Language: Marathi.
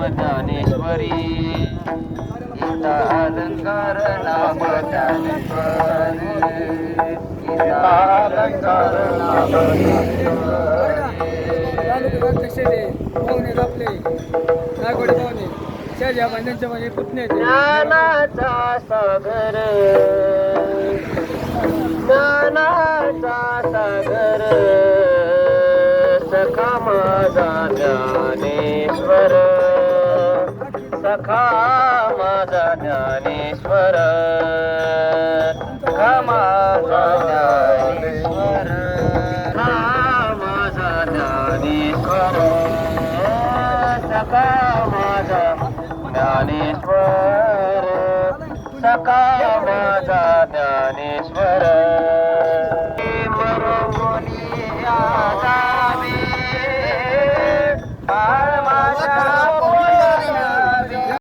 ज्ञानेश्वरी गीता अलंकार नाम ज्ञानेश्वरी गीता अलंकार नाम आपले पाहुणे पुतणे. ज्ञानाचा सागर. ज्ञानाचा सागर. सखा माझा ज्ञानेश्वर. सखा माझा ज्ञानेश्वर. सखा माझा ज्ञानेश्वर. सखा माझा ज्ञानेश्वर. सखा माझा ज्ञानेश्वर. सखा माझा